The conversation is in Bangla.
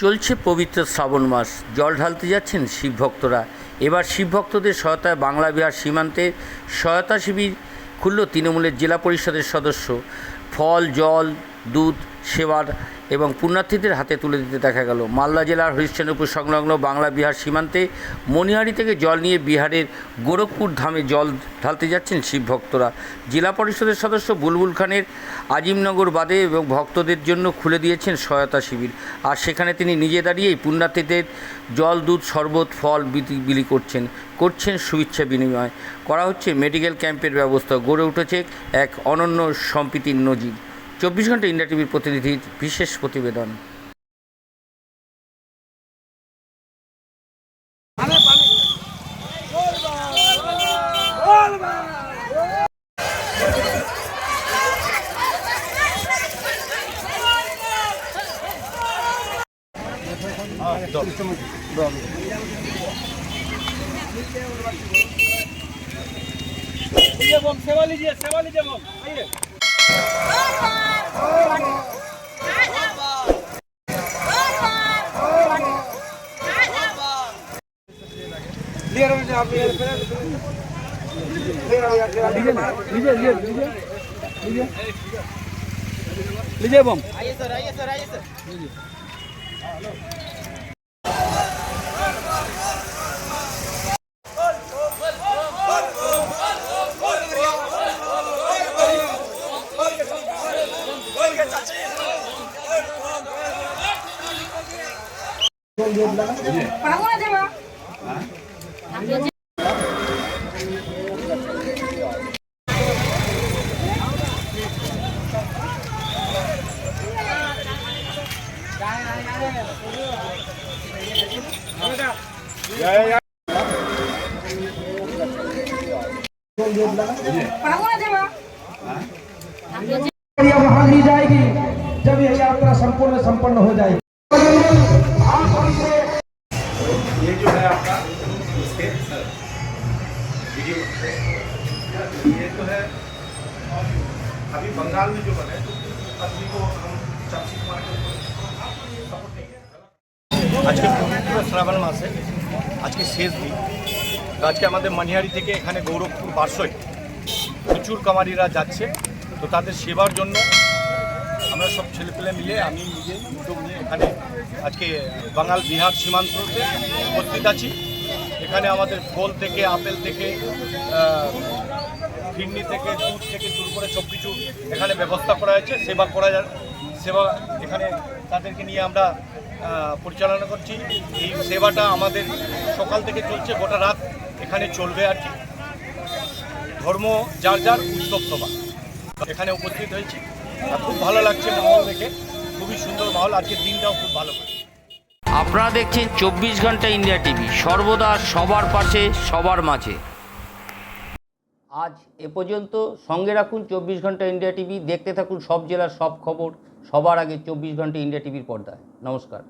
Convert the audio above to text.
চলছে পবিত্র শ্রাবণ মাস। জল ঢালতে যাচ্ছেন শিব ভক্তরা এবার শিব ভক্তদের সহায়তায় বাংলা বিহার সীমান্তে সহায়তা শিবির খুলল তৃণমূলের জেলা পরিষদের সদস্য। ফল, জল, দুধ সেবার এবং পুণ্যার্থীদের হাতে তুলে দিতে দেখা গেল। মালদা জেলার হরিশ্চন্দ্রপুর সংলগ্ন বাংলা বিহার সীমান্তে মণিহারি থেকে জল নিয়ে বিহারের গোরখপুর ধামে জল ঢালতে যাচ্ছেন শিব ভক্তরা। জেলা পরিষদের সদস্য বুলবুল খানের আজিমনগর বাদে এবং ভক্তদের জন্য খুলে দিয়েছেন সহায়তা শিবির। আর সেখানে তিনি নিজে দাঁড়িয়েই পুণ্যার্থীদের জল, দুধ, শরবত, ফল বিলি করছেন করছেন শুভেচ্ছা বিনিময়। করা হচ্ছে মেডিকেল ক্যাম্পের ব্যবস্থা। গড়ে উঠেছে এক অনন্য সম্প্রীতির নজির। চব্বিশ ঘন্টা ইন্ডিয়া টিভির প্রতিনিধির বিশেষ প্রতিবেদন लीजिए बम सेवा लीजिए सेवा लीजिए बम आइए लिए रहो जी, आप लिए रहो। ले रहो यार, ले रहो। लीजिए लीजिए लीजिए लीजिए लीजिए बम आइए सर आइए सर आइए सर जाएगी जब यह यात्रा संपूर्ण संपन्न हो जाएगी। ये जो है आपका इसके सर वीडियो ये तो है अभी बंगाल में जो बने तो आदमी को हम चाची कुमार के सपोर्ट नहीं আজকে পবিত্র শ্রাবণ মাসে আজকে শেষ দিন তো আজকে আমাদের মানিহারি থেকে এখানে গৌরবপুর বারসই প্রচুর কামারিরা যাচ্ছে তো তাদের সেবার জন্য আমরা সব ছেলেপেলে মিলে আমি নিজে উদ্যোগ নিয়ে এখানে আজকে বাঙাল বিহার সীমান্ততে উপস্থিত আছি। এখানে আমাদের ফল থেকে, আপেল থেকে ফিরনি থেকে, দুধ থেকে শুরু করে সব কিছু এখানে ব্যবস্থা করা হয়েছে। সেবা করা সেবা এখানে তাদেরকে নিয়ে আমরা পরিচালনা করছি। এই সেবাটা আমাদের সকাল থেকে চলছে, গোটা রাত এখানে চলবে আর কি। ধর্ম যার যার উৎসব সভা এখানে উপস্থিত হয়েছি। আর খুব ভালো লাগছে মহল দেখে। খুবই সুন্দর মহল আজকের দিনটাও খুব ভালো করে। আপনারা দেখছেন চব্বিশ ঘণ্টা ইন্ডিয়া টিভি সর্বদা সবার পাশে সবার মাঝে। আজ এ পর্যন্ত সঙ্গে রাখুন চব্বিশ ঘণ্টা ইন্ডিয়া টিভি দেখতে থাকুন সব জেলার সব খবর সবার আগে চব্বিশ ঘণ্টা ইন্ডিয়া টিভির পর্দায়। নমস্কার।